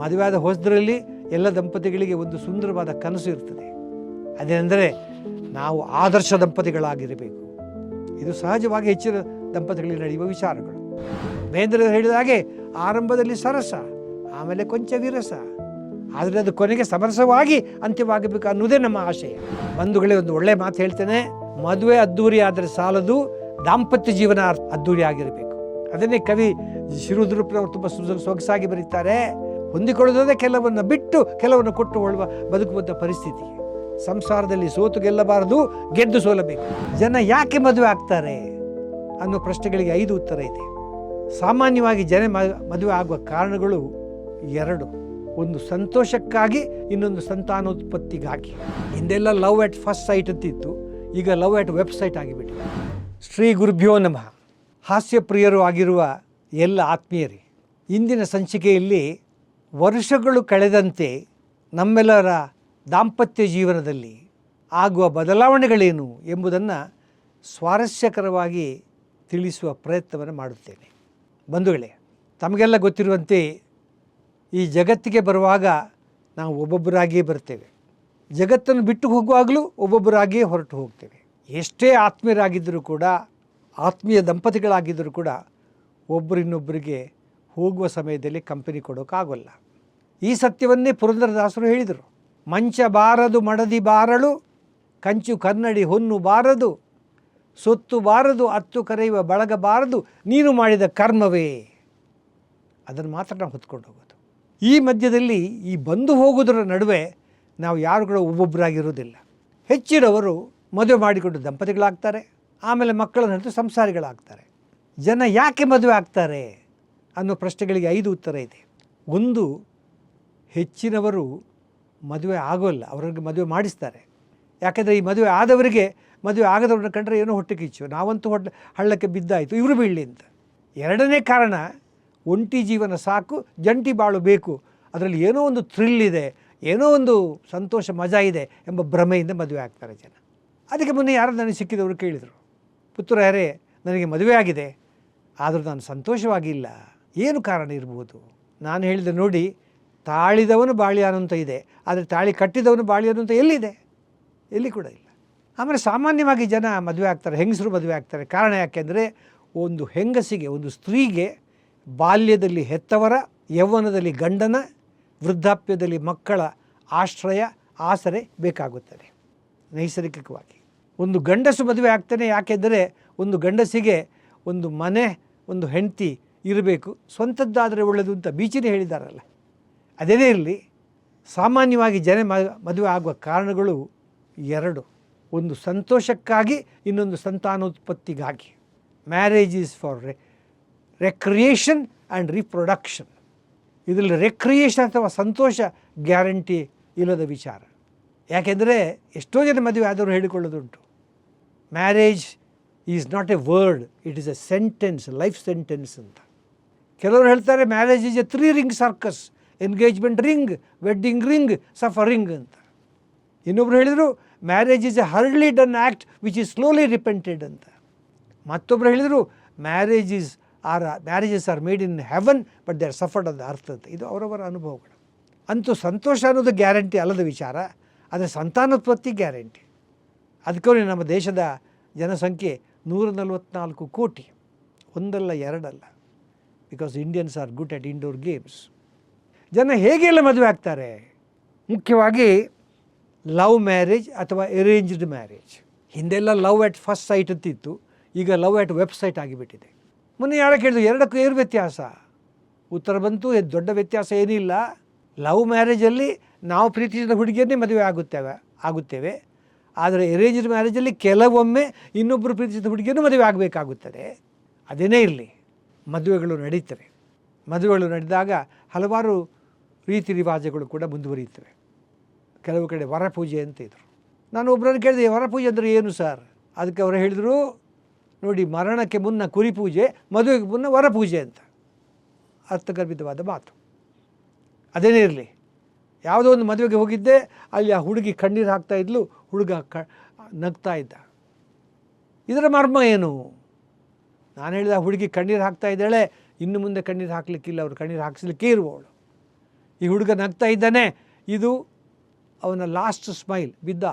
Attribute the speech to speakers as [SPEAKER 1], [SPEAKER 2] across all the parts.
[SPEAKER 1] ಮದುವೆಯಾದ ಹೊಸದರಲ್ಲಿ ಎಲ್ಲ ದಂಪತಿಗಳಿಗೆ ಒಂದು ಸುಂದರವಾದ ಕನಸು ಇರ್ತದೆ. ಅದೇನೆಂದರೆ ನಾವು ಆದರ್ಶ ದಂಪತಿಗಳಾಗಿರಬೇಕು. ಇದು ಸಹಜವಾಗಿ ಹೆಚ್ಚಿನ ದಂಪತಿಗಳಿಗೆ ನಡೆಯುವ ವಿಚಾರಗಳು. ಮೇಂದ್ರ ಹೇಳಿದ ಹಾಗೆ ಆರಂಭದಲ್ಲಿ ಸರಸ, ಆಮೇಲೆ ಕೊಂಚ ವಿರಸ. ಆದರೆ ಅದು ಕೊನೆಗೆ ಸಮರಸವಾಗಿ ಅಂತ್ಯವಾಗಬೇಕು ಅನ್ನೋದೇ ನಮ್ಮ ಆಶಯ ಬಂಧುಗಳೇ ಒಂದು ಒಳ್ಳೆಯ ಮಾತು ಹೇಳ್ತೇನೆ. ಮದುವೆ ಅದ್ದೂರಿ ಆದರೆ ಸಾಲದು, ದಾಂಪತ್ಯ ಜೀವನ ಅದ್ದೂರಿ ಆಗಿರಬೇಕು ಅದನ್ನೇ ಕವಿ ಶಿರುದ್ರಪ್ಪನವರು ತುಂಬ ಸೊಗಸಾಗಿ ಬರೀತಾರೆ. ಹೊಂದಿಕೊಳ್ಳೋದೇ ಕೆಲವನ್ನು ಬಿಟ್ಟು ಕೆಲವನ್ನು ಕೊಟ್ಟು ಒಳ್ಳುವ ಬದುಕುವಂಥ ಪರಿಸ್ಥಿತಿ. ಸಂಸಾರದಲ್ಲಿ ಸೋತು ಗೆಲ್ಲಬಾರದು, ಗೆದ್ದು ಸೋಲಬೇಕು. ಜನ ಯಾಕೆ ಮದುವೆ ಆಗ್ತಾರೆ? ಅನ್ನೋ ಪ್ರಶ್ನೆಗಳಿಗೆ ಐದು ಉತ್ತರ ಇದೆ. ಸಾಮಾನ್ಯವಾಗಿ ಜನ ಮದುವೆ ಆಗುವ ಕಾರಣಗಳು ಎರಡು. ಒಂದು ಸಂತೋಷಕ್ಕಾಗಿ, ಇನ್ನೊಂದು ಸಂತಾನೋತ್ಪತ್ತಿಗಾಗಿ. ಹಿಂದೆಲ್ಲ ಲವ್ ಎಟ್ ಫಸ್ಟ್ ಸೈಟ್ ಅಂತಿತ್ತು. ಈಗ ಲವ್ ಎಟ್ ವೆಬ್ಸೈಟ್ ಆಗಿಬಿಟ್ಟಿದೆ. ಶ್ರೀ ಗುರುಭ್ಯೋ ನಮಃ. ಹಾಸ್ಯಪ್ರಿಯರು ಆಗಿರುವ ಎಲ್ಲ ಆತ್ಮೀಯರೇ, ಇಂದಿನ ಸಂಚಿಕೆಯಲ್ಲಿ ವರ್ಷಗಳು ಕಳೆದಂತೆ ನಮ್ಮೆಲ್ಲರ ದಾಂಪತ್ಯ ಜೀವನದಲ್ಲಿ ಆಗುವ ಬದಲಾವಣೆಗಳೇನು ಎಂಬುದನ್ನು ಸ್ವಾರಸ್ಯಕರವಾಗಿ ತಿಳಿಸುವ ಪ್ರಯತ್ನವನ್ನು ಮಾಡುತ್ತೇನೆ. ಬಂಧುಗಳೇ, ತಮಗೆಲ್ಲ ಗೊತ್ತಿರುವಂತೆ ಈ ಜಗತ್ತಿಗೆ ಬರುವಾಗ ನಾವು ಒಬ್ಬೊಬ್ಬರಾಗಿಯೇ ಬರ್ತೇವೆ. ಜಗತ್ತನ್ನು ಬಿಟ್ಟು ಹೋಗುವಾಗಲೂ ಒಬ್ಬೊಬ್ಬರಾಗಿಯೇ ಹೊರಟು ಹೋಗ್ತೇವೆ. ಎಷ್ಟೇ ಆತ್ಮೀಯರಾಗಿದ್ದರೂ ಕೂಡ, ಆತ್ಮೀಯ ದಂಪತಿಗಳಾಗಿದ್ದರೂ ಕೂಡ ಒಬ್ಬರಿನ್ನೊಬ್ಬರಿಗೆ ಹೋಗುವ ಸಮಯದಲ್ಲಿ ಕಂಪನಿ ಕೊಡೋಕ್ಕಾಗೋಲ್ಲ ಈ ಸತ್ಯವನ್ನೇ ಪುರಂದರದಾಸರು ಹೇಳಿದರು. ಮಂಚ ಬಾರದು, ಮಡದಿ ಬಾರಳು, ಕಂಚು ಕನ್ನಡಿ ಹೊನ್ನು ಬಾರದು, ಸೊತ್ತು ಬಾರದು, ಅತ್ತು ಕರೆಯುವ ಬಳಗ ಬಾರದು, ನೀನು ಮಾಡಿದ ಕರ್ಮವೇ. ಅದನ್ನು ಮಾತ್ರ ನಾವು ಹೊತ್ಕೊಂಡು ಹೋಗೋದು. ಈ ಮಧ್ಯದಲ್ಲಿ ಈ ಬಂದು ಹೋಗೋದರ ನಡುವೆ ನಾವು ಯಾರುಗಳು ಒಬ್ಬೊಬ್ಬರಾಗಿರೋದಿಲ್ಲ ಹೆಚ್ಚಿನವರು ಮದುವೆ ಮಾಡಿಕೊಂಡು ದಂಪತಿಗಳಾಗ್ತಾರೆ. ಆಮೇಲೆ ಮಕ್ಕಳನ್ನು ನಡೆದು ಸಂಸಾರಿಗಳಾಗ್ತಾರೆ. ಜನ ಯಾಕೆ ಮದುವೆ ಆಗ್ತಾರೆ? ಅನ್ನೋ ಪ್ರಶ್ನೆಗಳಿಗೆ ಐದು ಉತ್ತರ ಇದೆ. ಒಂದು, ಹೆಚ್ಚಿನವರು ಮದುವೆ ಆಗೋಲ್ಲ ಅವ್ರಿಗೆ ಮದುವೆ ಮಾಡಿಸ್ತಾರೆ. ಯಾಕೆಂದರೆ ಈ ಮದುವೆ ಆದವರಿಗೆ ಮದುವೆ ಆಗದವ್ರನ್ನ ಕಂಡ್ರೆ ಏನೋ ಹೊಟ್ಟೆ ಕಿಚ್ಚು. ನಾವಂತೂ ಹೊಟ್ಟೆ, ಹಳ್ಳಕ್ಕೆ ಬಿದ್ದಾಯಿತು, ಇವರು ಬೀಳಲಿ ಅಂತ. ಎರಡನೇ ಕಾರಣ, ಒಂಟಿ ಜೀವನ ಸಾಕು, ಜಂಟಿ ಬಾಳು ಬೇಕು. ಅದರಲ್ಲಿ ಏನೋ ಒಂದು ಥ್ರಿಲ್ ಇದೆ, ಏನೋ ಒಂದು ಸಂತೋಷ, ಮಜಾ ಇದೆ ಎಂಬ ಭ್ರಮೆಯಿಂದ ಮದುವೆ ಆಗ್ತಾರೆ ಜನ. ಅದಕ್ಕೆ ಮೊನ್ನೆ ಯಾರು ನನಗೆ ಸಿಕ್ಕಿದವರು ಕೇಳಿದರು. ಪುತ್ರ ಯಾರೇ, ನನಗೆ ಮದುವೆ ಆಗಿದೆ, ಆದರೂ ನಾನು ಸಂತೋಷವಾಗಿಲ್ಲ. ಏನು ಕಾರಣ ಇರ್ಬೋದು? ನಾನು ಹೇಳಿದೆ ನೋಡಿ, ತಾಳಿದವನು ಬಾಳಿ ಅನ್ನೋಂಥ ಇದೆ, ಆದರೆ ತಾಳಿ ಕಟ್ಟಿದವನು ಬಾಳಿ ಅನ್ನೋಂಥ ಎಲ್ಲಿದೆ? ಎಲ್ಲಿ ಕೂಡ ಇಲ್ಲ. ಆಮೇಲೆ ಸಾಮಾನ್ಯವಾಗಿ ಜನ ಮದುವೆ ಆಗ್ತಾರೆ, ಹೆಂಗಸರು ಮದುವೆ ಆಗ್ತಾರೆ. ಕಾರಣ ಯಾಕೆಂದರೆ ಒಂದು ಹೆಂಗಸಿಗೆ, ಒಂದು ಸ್ತ್ರೀಗೆ ಬಾಲ್ಯದಲ್ಲಿ ಹೆತ್ತವರ, ಯೌವನದಲ್ಲಿ ಗಂಡನ, ವೃದ್ಧಾಪ್ಯದಲ್ಲಿ ಮಕ್ಕಳ ಆಶ್ರಯ, ಆಸರೆ ಬೇಕಾಗುತ್ತದೆ, ನೈಸರ್ಗಿಕವಾಗಿ. ಒಂದು ಗಂಡಸು ಮದುವೆ ಆಗ್ತಾನೆ ಯಾಕೆಂದರೆ ಒಂದು ಗಂಡಸಿಗೆ ಒಂದು ಮನೆ, ಒಂದು ಹೆಂಡತಿ ಇರಬೇಕು. ಸ್ವಂತದ್ದಾದರೆ ಒಳ್ಳೆಯದು ಅಂತ ಬೀಚಿನೇ ಹೇಳಿದಾರಲ್ಲ. ಅದೇನೇ ಇರಲಿ. ಸಾಮಾನ್ಯವಾಗಿ ಜನ ಮದುವೆ ಆಗುವ ಕಾರಣಗಳು ಎರಡು. ಒಂದು ಸಂತೋಷಕ್ಕಾಗಿ, ಇನ್ನೊಂದು ಸಂತಾನೋತ್ಪತ್ತಿಗಾಗಿ. Marriage is for re recreation and reproduction ಇದರಲ್ಲಿ ರೆಕ್ರಿಯೇಷನ್ ಅಥವಾ ಸಂತೋಷ ಗ್ಯಾರಂಟಿ ಇಲ್ಲದ ವಿಚಾರ. ಯಾಕೆಂದರೆ ಎಷ್ಟೋ ಜನ ಮದುವೆ ಆದರೂ ಹೇಳಿಕೊಳ್ಳೋದುಂಟು. Marriage is not a word it is a sentence life sentence ಅಂತ. ಕೆಲವರು ಹೇಳ್ತಾರೆ marriage is a three ring circus engagement ring wedding ring suffering ಅಂತ. ಇನ್ನೊಬ್ರು ಹೇಳಿದರು marriage is a hardly done act which is slowly repented ಅಂತ. ಮತ್ತೊಬ್ಬರು ಹೇಳಿದರು marriage is are marriages are made in heaven but they are suffered ಅದ ಅರ್ಥ ಅಂತ. ಇದು ಅವರವರ ಅನುಭವಗಳು. ಅಂತೂ ಸಂತೋಷ ಅನ್ನೋದು ಗ್ಯಾರಂಟಿ ಅಲ್ಲದ ವಿಚಾರ. ಆದರೆ ಸಂತಾನೋತ್ಪತ್ತಿ ಗ್ಯಾರಂಟಿ. ಅದಕ್ಕೆ ನಮ್ಮ ದೇಶದ ಜನಸಂಖ್ಯೆ ನೂರ ನಲವತ್ತ್ನಾಲ್ಕು ಕೋಟಿ. ಒಂದಲ್ಲ ಎರಡಲ್ಲ. Because Indians are good at indoor games ಜನ ಹೇಗೆಲ್ಲ ಮದುವೆ ಆಗ್ತಾರೆ? ಮುಖ್ಯವಾಗಿ ಲವ್ ಮ್ಯಾರೇಜ್ ಅಥವಾ ಅರೇಂಜ್ಡ್ ಮ್ಯಾರೇಜ್. ಹಿಂದೆಲ್ಲ ಲವ್ ಎಟ್ ಫಸ್ಟ್ ಸೈಟ್ ಅಂತಿತ್ತು. ಈಗ ಲವ್ ಎಟ್ ವೆಬ್ಸೈಟ್ ಆಗಿಬಿಟ್ಟಿದೆ. ಮೊನ್ನೆ ಯಾರ ಕೇಳಿದ್ರು, ಎರಡಕ್ಕೂ ಏನು ವ್ಯತ್ಯಾಸ? ಉತ್ತರ ಬಂತು ದೊಡ್ಡ ವ್ಯತ್ಯಾಸ ಏನಿಲ್ಲ. ಲವ್ ಮ್ಯಾರೇಜಲ್ಲಿ ನಾವು ಪ್ರೀತಿಸಿದ ಹುಡುಗಿಯನ್ನೇ ಮದುವೆ ಆಗುತ್ತೇವೆ ಆಗುತ್ತೇವೆ. ಆದರೆ ಅರೇಂಜ್ಡ್ ಮ್ಯಾರೇಜಲ್ಲಿ ಕೆಲವೊಮ್ಮೆ ಇನ್ನೊಬ್ಬರು ಪ್ರೀತಿಸಿದ ಹುಡುಗಿಯನ್ನು ಮದುವೆ ಆಗಬೇಕಾಗುತ್ತದೆ. ಅದೇನೇ ಇರಲಿ. ಮದುವೆಗಳು ನಡೀತವೆ ಮದುವೆಗಳು ನಡೆದಾಗ ಹಲವಾರು ರೀತಿ ರಿವಾಜಗಳು ಕೂಡ ಮುಂದುವರಿಯುತ್ತವೆ. ಕೆಲವು ಕಡೆ ವರಪೂಜೆ ಅಂತ ಇದ್ದರು ನಾನು ಒಬ್ಬರನ್ನು ಕೇಳಿದೆ ವರಪೂಜೆ ಅಂದರೆ ಏನು ಸರ್? ಅದಕ್ಕೆ ಅವರು ಹೇಳಿದರು, ನೋಡಿ, ಮರಣಕ್ಕೆ ಮುನ್ನ ಕುರಿ ಪೂಜೆ, ಮದುವೆಗೆ ಮುನ್ನ ವರಪೂಜೆ ಅಂತ. ಅರ್ಥಗರ್ಭಿತವಾದ ಮಾತು. ಅದೇನೇ ಇರಲಿ, ಯಾವುದೋ ಒಂದು ಮದುವೆಗೆ ಹೋಗಿದ್ದೆ, ಅಲ್ಲಿ ಆ ಹುಡುಗಿ ಕಣ್ಣೀರು ಹಾಕ್ತಾ ಇದ್ಲು, ಹುಡುಗ ಕ ನಗ್ತಾ ಇದ್ದ. ಇದರ ಮರ್ಮ ಏನು? ನಾನು ಹೇಳಿದ ಹುಡುಗಿ ಕಣ್ಣೀರು ಹಾಕ್ತಾ ಇದ್ದಾಳೆ, ಇನ್ನು ಮುಂದೆ ಕಣ್ಣೀರು ಹಾಕಲಿಕ್ಕಿಲ್ಲ, ಅವರು ಕಣ್ಣೀರು ಹಾಕಿಸ್ಲಿಕ್ಕೆ ಇರುವವಳು. ಈ ಹುಡುಗ ನಗ್ತಾ ಇದ್ದಾನೆ, ಇದು ಅವನ ಲಾಸ್ಟ್ ಸ್ಮೈಲ್ ಬಿದ್ದ.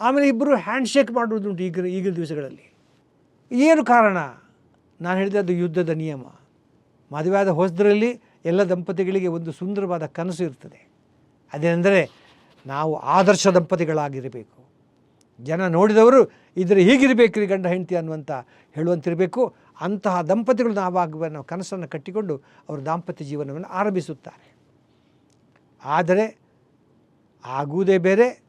[SPEAKER 1] ಆಮೇಲೆ ಇಬ್ಬರು ಹ್ಯಾಂಡ್ ಶೇಕ್ ಮಾಡುವುದುಂಟು ಈಗ ಈಗಿನ ದಿವಸಗಳಲ್ಲಿ. ಏನು ಕಾರಣ? ನಾನು ಹೇಳಿದೆ ಅದು ಯುದ್ಧದ ನಿಯಮ. ಮದುವೆಯಾದ ಹೊಸದರಲ್ಲಿ ಎಲ್ಲ ದಂಪತಿಗಳಿಗೆ ಒಂದು ಸುಂದರವಾದ ಕನಸು ಇರ್ತದೆ. ಅದೇನೆಂದರೆ, ನಾವು ಆದರ್ಶ ದಂಪತಿಗಳಾಗಿರಬೇಕು. ಜನ ನೋಡಿದವರು, ಇದ್ರೆ ಹೀಗಿರಬೇಕು ರೀ ಗಂಡ ಹೆಂಡತಿ ಅನ್ನುವಂಥ ಹೇಳುವಂತಿರಬೇಕು. ಅಂತಹ ದಂಪತಿಗಳು ನಾವಾಗುವ ನಾವು ಕನಸನ್ನು ಕಟ್ಟಿಕೊಂಡು ಅವರು ದಾಂಪತ್ಯ ಜೀವನವನ್ನು ಆರಂಭಿಸುತ್ತಾರೆ. ಆದರೆ ಆಗುವುದೇ ಬೇರೆ,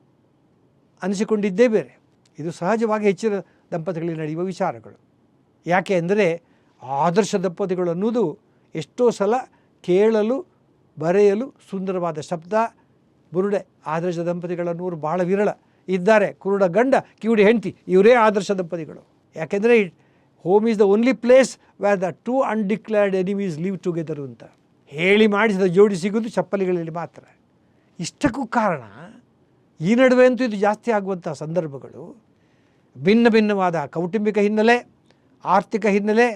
[SPEAKER 1] ಅನಿಸಿಕೊಂಡಿದ್ದೇ ಬೇರೆ. ಇದು ಸಹಜವಾಗಿ ಹೆಚ್ಚಿನ ದಂಪತಿಗಳಿಗೆ ನಡೆಯುವ ವಿಚಾರಗಳು. ಯಾಕೆ ಅಂದರೆ ಆದರ್ಶ ದಂಪತಿಗಳು ಅನ್ನೋದು ಎಷ್ಟೋ ಸಲ ಕೇಳಲು, ಬರೆಯಲು ಸುಂದರವಾದ ಶಬ್ದ, ಬುರುಡೆ. ಆದರ್ಶ ದಂಪತಿಗಳನ್ನೋರು ಭಾಳ ವಿರಳ. ಇದ್ದಾರೆ. ಕುರುಡ ಗಂಡ, ಕಿವುಡಿ ಹೆಂಡತಿ, ಇವರೇ ಆದರ್ಶ ದಂಪತಿಗಳು. ಯಾಕೆಂದರೆ home is the only place where the two undeclared enemies live together ಅಂತ. ಹೇಳಿ ಮಾಡಿಸಿದ ಜೋಡಿ ಸಿಗೋದು ಚಪ್ಪಲಿಗಳಲ್ಲಿ ಮಾತ್ರ. ಇಷ್ಟಕ್ಕೂ ಕಾರಣ, ಈ ನಡುವೆ ಅಂತೂ ಇದು ಜಾಸ್ತಿ ಆಗುವಂಥ ಸಂದರ್ಭಗಳು. ಭಿನ್ನ ಭಿನ್ನವಾದ ಕೌಟುಂಬಿಕ ಹಿನ್ನೆಲೆ, ಆರ್ಥಿಕ ಹಿನ್ನೆಲೆ,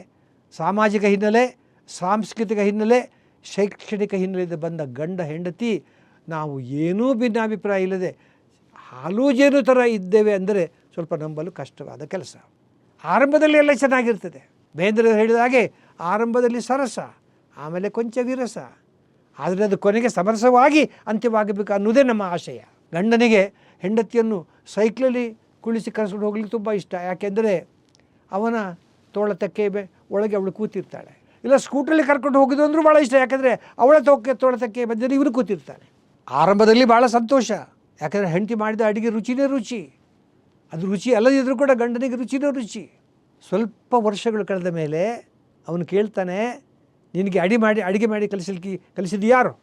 [SPEAKER 1] ಸಾಮಾಜಿಕ ಹಿನ್ನೆಲೆ, ಸಾಂಸ್ಕೃತಿಕ ಹಿನ್ನೆಲೆ, ಶೈಕ್ಷಣಿಕ ಹಿನ್ನೆಲೆಯಿಂದ ಬಂದ ಗಂಡ, ಹೆಂಡತಿ, ನಾವು ಏನೂ ಭಿನ್ನಾಭಿಪ್ರಾಯ ಇಲ್ಲದೆ ಹಾಲು ಥರ ಇದ್ದೇವೆ ಅಂದರೆ ಸ್ವಲ್ಪ ನಂಬಲು ಕಷ್ಟವಾದ ಕೆಲಸ. ಆರಂಭದಲ್ಲಿ ಎಲ್ಲ ಚೆನ್ನಾಗಿರ್ತದೆ. ಬೇಂದ್ರೆ ಹೇಳಿದ ಹಾಗೆ ಆರಂಭದಲ್ಲಿ ಸರಸ, ಆಮೇಲೆ ಕೊಂಚ ವಿರಸ. ಆದರೆ ಅದು ಕೊನೆಗೆ ಸಮರಸವಾಗಿ ಅಂತ್ಯವಾಗಬೇಕು ಅನ್ನೋದೇ ನಮ್ಮ ಆಶಯ. ಗಂಡನಿಗೆ ಹೆಂಡತಿಯನ್ನು ಸೈಕ್ಲಲ್ಲಿ ಕುಳಿಸಿ ಕರೆಸ್ಕೊಂಡು ಹೋಗ್ಲಿಕ್ಕೆ ತುಂಬ ಇಷ್ಟ. ಯಾಕೆಂದರೆ ಅವನ ತೋಳ ತೆಕ್ಕೆ ಬೆ, ಒಳಗೆ ಅವಳು ಕೂತಿರ್ತಾಳೆ. ಇಲ್ಲ ಸ್ಕೂಟ್ರಲ್ಲಿ ಕರ್ಕೊಂಡು ಹೋಗಿದ್ದು ಅಂದರೂ ಭಾಳ ಇಷ್ಟ. ಯಾಕೆಂದರೆ ಅವಳ ತೋಕೆ, ತೋಳ ತಕ್ಕೆ ಬಂದರೆ ಇವರು ಕೂತಿರ್ತಾನೆ ಆರಂಭದಲ್ಲಿ ಭಾಳ ಸಂತೋಷ. ಯಾಕೆಂದರೆ ಹೆಂಡತಿ ಮಾಡಿದ ಅಡುಗೆ ರುಚಿನೇ ರುಚಿ. ಅದು ರುಚಿ ಅಲ್ಲದಿದ್ದರೂ ಕೂಡ ಗಂಡನಿಗೆ ರುಚಿನೇ ರುಚಿ. ಸ್ವಲ್ಪ ವರ್ಷಗಳು ಕಳೆದ ಮೇಲೆ ಅವನು ಕೇಳ್ತಾನೆ, ನಿನಗೆ ಅಡಿ ಮಾಡಿ, ಅಡುಗೆ ಮಾಡಿ ಕಲಿಸಲಿಕ್ಕೆ, ಕಲಿಸಿದ್ದು ಯಾರು?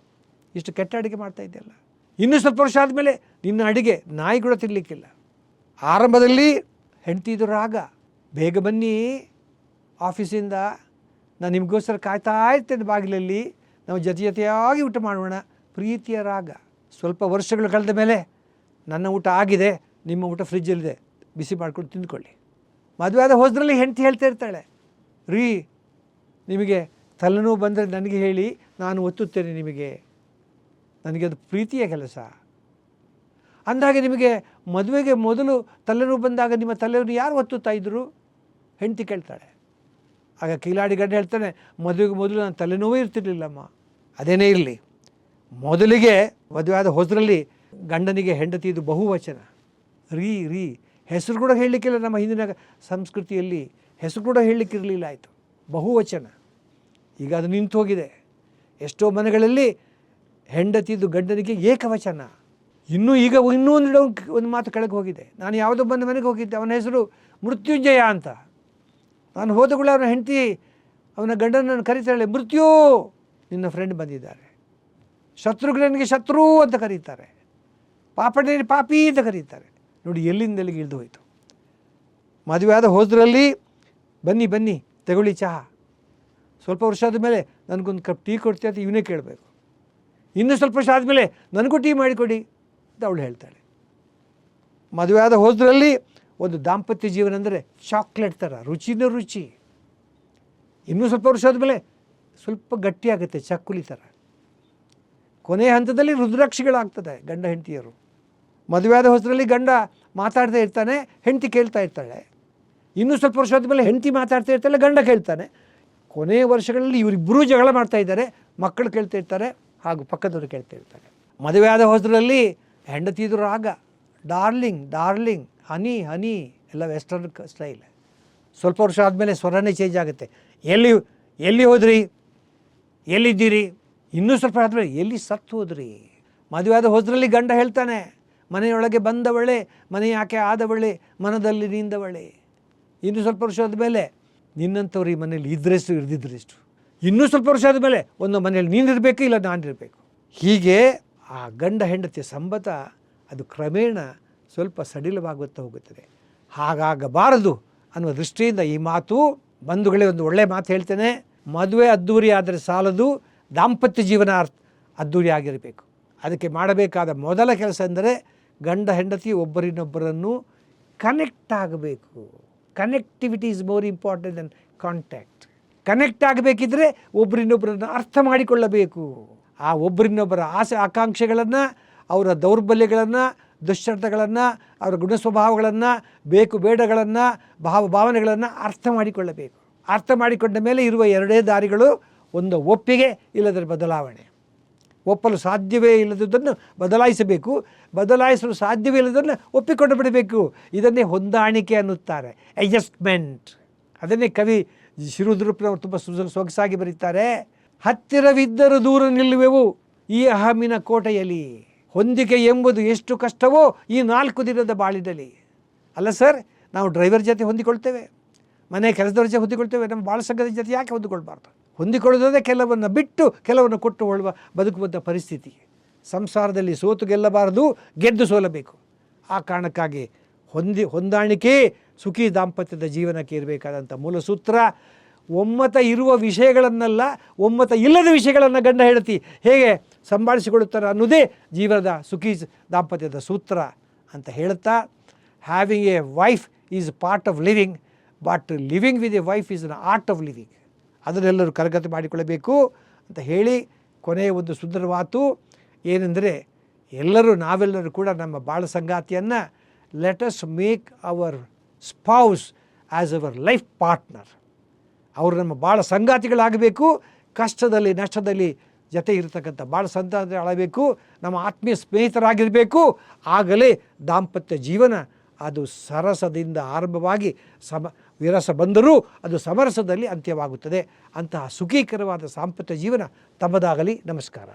[SPEAKER 1] ಇಷ್ಟು ಕೆಟ್ಟ ಅಡುಗೆ ಮಾಡ್ತಾ ಇದ್ದೆಲ್ಲ ಇನ್ನೂ ಸ್ವಲ್ಪ ವರ್ಷ ಆದಮೇಲೆ ನಿನ್ನ ಅಡುಗೆ ನಾಯಿ ಕೂಡ ತಿನ್ನಲಿಕ್ಕಿಲ್ಲ ಆರಂಭದಲ್ಲಿ ಹೆಂಡ್ತಿದು ರಾಗ, ಬೇಗ ಬನ್ನಿ, ಆಫೀಸಿಂದ ನಾನು ನಿಮಗೋಸ್ಕರ ಕಾಯ್ತಾ ಇರ್ತೇನೆ ಬಾಗಿಲಲ್ಲಿ. ನಾವು ಜೊತೆ ಜೊತೆಯಾಗಿ ಊಟ ಮಾಡೋಣ. ಪ್ರೀತಿಯ ರಾಗ. ಸ್ವಲ್ಪ ವರ್ಷಗಳು ಕಳೆದ ಮೇಲೆ ನನ್ನ ಊಟ ಆಗಿದೆ, ನಿಮ್ಮ ಊಟ ಫ್ರಿಜ್ಜಲ್ಲಿದೆ, ಬಿಸಿ ಮಾಡ್ಕೊಂಡು ತಿಂದ್ಕೊಳ್ಳಿ. ಮದುವೆ ಆದ ಹೋದ್ರಲ್ಲಿ ಹೆಂಡತಿ ಹೇಳ್ತಾ ಇರ್ತಾಳೆ, ರೀ, ನಿಮಗೆ ತಲೆನೋವು ಬಂದರೆ ನನಗೆ ಹೇಳಿ, ನಾನು ಒತ್ತುತ್ತೇನೆ ನಿಮಗೆ. ನನಗೆ ಅದು ಪ್ರೀತಿಯ ಕೆಲಸ. ಅಂದಾಗೆ ನಿಮಗೆ ಮದುವೆಗೆ ಮೊದಲು ತಲೆನೋವು ಬಂದಾಗ ನಿಮ್ಮ ತಲೆಯವರು ಯಾರು ಒತ್ತುತ್ತಾ ಇದ್ದರು ಹೆಂಡತಿ ಕೇಳ್ತಾಳೆ. ಆಗ ಕೀಲಾಡಿ ಗಡ್ಡೆ ಹೇಳ್ತಾನೆ, ಮದುವೆಗೆ ಮೊದಲು ನಾನು ತಲೆನೋವೇ ಇರ್ತಿರ್ಲಿಲ್ಲಮ್ಮ. ಅದೇನೇ ಇರಲಿ. ಮೊದಲಿಗೆ ಮದುವೆ ಆದ ಹೊಸರಲ್ಲಿ ಗಂಡನಿಗೆ ಹೆಂಡತಿ ಇದು ಬಹುವಚನ. ರೀ ರೀ. ಹೆಸರು ಕೂಡ ಹೇಳಲಿಕ್ಕಿಲ್ಲ ನಮ್ಮ ಹಿಂದಿನ ಸಂಸ್ಕೃತಿಯಲ್ಲಿ. ಹೆಸರು ಕೂಡ ಹೇಳಲಿಕ್ಕಿರಲಿಲ್ಲ ಆಯಿತು. ಬಹುವಚನ. ಈಗ ಅದು ನಿಂತು ಹೋಗಿದೆ. ಎಷ್ಟೋ ಮನೆಗಳಲ್ಲಿ ಹೆಂಡತಿದು ಗಂಡನಿಗೆ ಏಕವಚನ. ಇನ್ನೂ ಈಗ ಇನ್ನೂ ಒಂದು ಒಂದು ಮಾತು ಕೆಳಗೆ ಹೋಗಿದೆ. ನಾನು ಯಾವುದೋ ಬಂದ ಮನೆಗೆ ಹೋಗಿದ್ದೆ. ಅವನ ಹೆಸರು ಮೃತ್ಯುಂಜಯ ಅಂತ. ನಾನು ಹೋದ ಕೂಡ ಅವನ ಹೆಂಡತಿ, ಅವನ ಗಂಡನನ್ನು ಕರೀತಾಳೆ, ಮೃತ್ಯು! ನಿನ್ನ ಫ್ರೆಂಡ್ ಬಂದಿದ್ದಾರೆ. ಶತ್ರುಘ್ನನಿಗೆ ಶತ್ರು ಅಂತ ಕರೀತಾರೆ. ಪಾಪಣ್ಣನಿಗೆ ಪಾಪಿ ಅಂತ ಕರೀತಾರೆ. ನೋಡಿ, ಎಲ್ಲಿಂದ ಎಲ್ಲಿಗೆ ಇಳಿದು ಹೋಯಿತು? ಮದುವೆ ಆದ ಹೋದ್ರಲ್ಲಿ, ಬನ್ನಿ ಬನ್ನಿ, ತಗೊಳ್ಳಿ ಚಹಾ. ಸ್ವಲ್ಪ ವರ್ಷ ಆದಮೇಲೆ ನನಗೊಂದು ಕಪ್ ಟೀ ಕೊಡ್ತೀಯ ಅಂತ ಇವನೇ ಕೇಳಬೇಕು. ಇನ್ನೂ ಸ್ವಲ್ಪ ವರ್ಷ ಆದಮೇಲೆ ನನಗೂ ಟೀ ಮಾಡಿಕೊಡಿ ಅಂತ ಅವಳು ಹೇಳ್ತಾಳೆ. ಮದುವೆ ಆದ ಹೋದ್ರಲ್ಲಿ ಒಂದು ದಾಂಪತ್ಯ ಜೀವನ ಅಂದರೆ ಚಾಕ್ಲೇಟ್ ಥರ, ರುಚಿನ ರುಚಿ. ಇನ್ನೂ ಸ್ವಲ್ಪ ವರ್ಷ ಆದಮೇಲೆ ಸ್ವಲ್ಪ ಗಟ್ಟಿಯಾಗುತ್ತೆ, ಚಕ್ಕುಲಿ ಥರ. ಕೊನೆಯ ಹಂತದಲ್ಲಿ ರುದ್ರಾಕ್ಷಿಗಳಾಗ್ತದೆ ಗಂಡ ಹೆಂಡತಿಯರು. ಮದುವೆಯಾದ ಹೊಸರಲ್ಲಿ ಗಂಡ ಮಾತಾಡ್ತಾ ಇರ್ತಾನೆ, ಹೆಂಡತಿ ಕೇಳ್ತಾ ಇರ್ತಾಳೆ. ಇನ್ನೂ ಸ್ವಲ್ಪ ವರ್ಷ ಆದಮೇಲೆ ಹೆಂಡತಿ ಮಾತಾಡ್ತಾ ಇರ್ತಾಳೆ, ಗಂಡ ಕೇಳ್ತಾನೆ. ಕೊನೆಯ ವರ್ಷಗಳಲ್ಲಿ ಇವರಿಬ್ಬರೂ ಜಗಳ ಮಾಡ್ತಾ ಇದ್ದಾರೆ, ಮಕ್ಕಳು ಕೇಳ್ತಾ ಇರ್ತಾರೆ ಹಾಗೂ ಪಕ್ಕದವರು ಕೇಳ್ತಾ ಇರ್ತಾರೆ. ಮದುವೆಯಾದ ಹೊಸರಲ್ಲಿ ಹೆಂಡತಿದು ರಾಗ, ಡಾರ್ಲಿಂಗ್ ಡಾರ್ಲಿಂಗ್, ಹನಿ ಹನಿ, ಎಲ್ಲ ವೆಸ್ಟರ್ನ್ ಸ್ಟೈಲ್. ಸ್ವಲ್ಪ ವರ್ಷ ಆದಮೇಲೆ ಸ್ವರನೇ ಚೇಂಜ್ ಆಗುತ್ತೆ. ಎಲ್ಲಿ ಎಲ್ಲಿ ಹೋದ್ರಿ? ಎಲ್ಲಿದ್ದೀರಿ? ಇನ್ನೂ ಸ್ವಲ್ಪ ಆದಮೇಲೆ, ಎಲ್ಲಿ ಸತ್ತು ಹೋದ್ರಿ? ಮದುವೆ ಆದ ಹೋದ್ರಲ್ಲಿ ಗಂಡ ಹೇಳ್ತಾನೆ, ಮನೆಯೊಳಗೆ ಬಂದವಳೆ, ಮನೆ ಯಾಕೆ ಆದವಳೆ, ಮನದಲ್ಲಿ ನಿಂದವಳೆ. ಇನ್ನೂ ಸ್ವಲ್ಪ ವರ್ಷ ಆದಮೇಲೆ, ನಿನ್ನಂಥವ್ರು ಈ ಮನೇಲಿ ಇದ್ರೆಷ್ಟು ಇರ್ದಿದ್ರೆಷ್ಟು ಇನ್ನೂ ಸ್ವಲ್ಪ ವರ್ಷ ಆದಮೇಲೆ, ಒಂದು ಮನೆಯಲ್ಲಿ ನೀನಿರಬೇಕು ಇಲ್ಲ ನಾನಿರಬೇಕು? ಹೀಗೆ ಆ ಗಂಡ ಹೆಂಡತಿಯ ಸಂಬತ ಅದು ಕ್ರಮೇಣ ಸ್ವಲ್ಪ ಸಡಿಲವಾಗುತ್ತಾ ಹೋಗುತ್ತದೆ. ಹಾಗಾಗಬಾರದು ಅನ್ನುವ ದೃಷ್ಟಿಯಿಂದ ಈ ಮಾತು ಬಂಧುಗಳೇ ಒಂದು ಒಳ್ಳೆಯ ಮಾತು ಹೇಳ್ತೇನೆ. ಮದುವೆ ಅದ್ದೂರಿ ಆದರೆ ಸಾಲದು ದಾಂಪತ್ಯ ಜೀವನ ಅರ್ಥ ಅದ್ದೂರಿ ಆಗಿರಬೇಕು. ಅದಕ್ಕೆ ಮಾಡಬೇಕಾದ ಮೊದಲ ಕೆಲಸ ಎಂದರೆ ಗಂಡ, ಹೆಂಡತಿ ಒಬ್ಬರಿನೊಬ್ಬರನ್ನು ಕನೆಕ್ಟ್ ಆಗಬೇಕು. Connectivity is more important then contact connect ಆಗಬೇಕಿದ್ರೆ ಒಬ್ಬರಿನೊಬ್ಬರನ್ನು ಅರ್ಥ ಮಾಡಿಕೊಳ್ಳಬೇಕು. ಆ ಒಬ್ಬರಿನ್ನೊಬ್ಬರ ಆಸೆ, ಆಕಾಂಕ್ಷೆಗಳನ್ನು, ಅವರ ದೌರ್ಬಲ್ಯಗಳನ್ನು, ದುಶ್ಚಟಗಳನ್ನು, ಅವರ ಗುಣ ಸ್ವಭಾವಗಳನ್ನು ಬೇಕು, ಬೇಡಗಳನ್ನು ಭಾವ ಭಾವನೆಗಳನ್ನು ಅರ್ಥ ಮಾಡಿಕೊಳ್ಳಬೇಕು. ಅರ್ಥ ಮಾಡಿಕೊಂಡ ಮೇಲೆ ಇರುವ ಎರಡೇ ದಾರಿಗಳು ಒಂದು ಒಪ್ಪಿಗೆ ಇಲ್ಲದರ ಬದಲಾವಣೆ. ಒಪ್ಪಲು ಸಾಧ್ಯವೇ ಇಲ್ಲದನ್ನು ಬದಲಾಯಿಸಬೇಕು. ಬದಲಾಯಿಸಲು ಸಾಧ್ಯವೇ ಇಲ್ಲದನ್ನು ಒಪ್ಪಿಕೊಂಡು ಬಿಡಬೇಕು. ಇದನ್ನೇ ಹೊಂದಾಣಿಕೆ ಅನ್ನುತ್ತಾರೆ. ಅಡ್ಜಸ್ಟ್ಮೆಂಟ್ ಅದನ್ನೇ ಕವಿ ಶಿರುದ್ರಪ್ಪನವರು ತುಂಬ ಸೊಗ- ಸೊಗಸಾಗಿ ಬರೀತಾರೆ. ಹತ್ತಿರವಿದ್ದರೂ ದೂರ ನಿಲ್ಲುವೆವು ಈ ಅಹಮಿನ ಕೋಟೆಯಲ್ಲಿ. ಹೊಂದಿಕೆ ಎಂಬುದು ಎಷ್ಟು ಕಷ್ಟವೋ ಈ ನಾಲ್ಕು ದಿನದ ಬಾಳಿನಲ್ಲಿ. ಅಲ್ಲ ಸರ್, ನಾವು ಡ್ರೈವರ್ ಜೊತೆ ಹೊಂದಿಕೊಳ್ತೇವೆ. ಮನೆ ಕೆಲಸದವ್ರ ಜೊತೆ ಹೊಂದಿಕೊಳ್ತೇವೆ. ನಮ್ಮ ಬಾಳ ಸಂಘದ ಜೊತೆ ಯಾಕೆ ಹೊಂದಿಕೊಳ್ಬಾರ್ದು? ಹೊಂದಿಕೊಳ್ಳೋದೇ ಕೆಲವನ್ನು ಬಿಟ್ಟು ಕೆಲವನ್ನು ಕೊಟ್ಟು ಹೊಳುವ ಬದುಕುವಂಥ ಪರಿಸ್ಥಿತಿ. ಸಂಸಾರದಲ್ಲಿ ಸೋತು ಗೆಲ್ಲಬಾರದು, ಗೆದ್ದು ಸೋಲಬೇಕು. ಆ ಕಾರಣಕ್ಕಾಗಿ ಹೊಂದಿ, ಹೊಂದಾಣಿಕೆ ಸುಖಿ ದಾಂಪತ್ಯದ ಜೀವನಕ್ಕೆ ಇರಬೇಕಾದಂಥ ಮೂಲ ಸೂತ್ರ, ಒಮ್ಮತ ಇರುವ ವಿಷಯಗಳನ್ನೆಲ್ಲ, ಒಮ್ಮತ ಇಲ್ಲದ ವಿಷಯಗಳನ್ನು ಗಂಡ ಹೆಂಡತಿ ಹೇಗೆ ಸಂಭಾಳಿಸಿಕೊಳ್ಳುತ್ತಾರೆ ಅನ್ನೋದೇ ಜೀವನದ ಸುಖಿ ದಾಂಪತ್ಯದ ಸೂತ್ರ ಅಂತ ಹೇಳ್ತಾ having a wife is part of living but living with a wife is an art of living ಅದನ್ನೆಲ್ಲರೂ ಕರಗತಿ ಮಾಡಿಕೊಳ್ಳಬೇಕು ಅಂತ ಹೇಳಿ ಕೊನೆಯ ಒಂದು ಸುಂದರವಾತು ಏನೆಂದರೆ ಎಲ್ಲರೂ ನಾವೆಲ್ಲರೂ ಕೂಡ ನಮ್ಮ ಬಾಳ ಸಂಗಾತಿಯನ್ನು let us make our spouse as our life partner ಅವರು ನಮ್ಮ ಭಾಳ ಸಂಗಾತಿಗಳಾಗಬೇಕು ಕಷ್ಟದಲ್ಲಿ, ನಷ್ಟದಲ್ಲಿ ಜೊತೆ ಇರತಕ್ಕಂಥ ಭಾಳ ಅಳಬೇಕು ನಮ್ಮ ಆತ್ಮೀಯ ಸ್ನೇಹಿತರಾಗಿರಬೇಕು, ಆಗಲೇ ದಾಂಪತ್ಯ ಜೀವನ ಅದು ಸರಸದಿಂದ ಆರಂಭವಾಗಿ ಸಮ, ವಿರಸ ಬಂದರೂ ಅದು ಸಮರಸದಲ್ಲಿ ಅಂತ್ಯವಾಗುತ್ತದೆ. ಅಂತಹ ಸುಖೀಕರವಾದ ಸಾಂಪತ್ಯ ಜೀವನ ತಮ್ಮದಾಗಲಿ. ನಮಸ್ಕಾರ.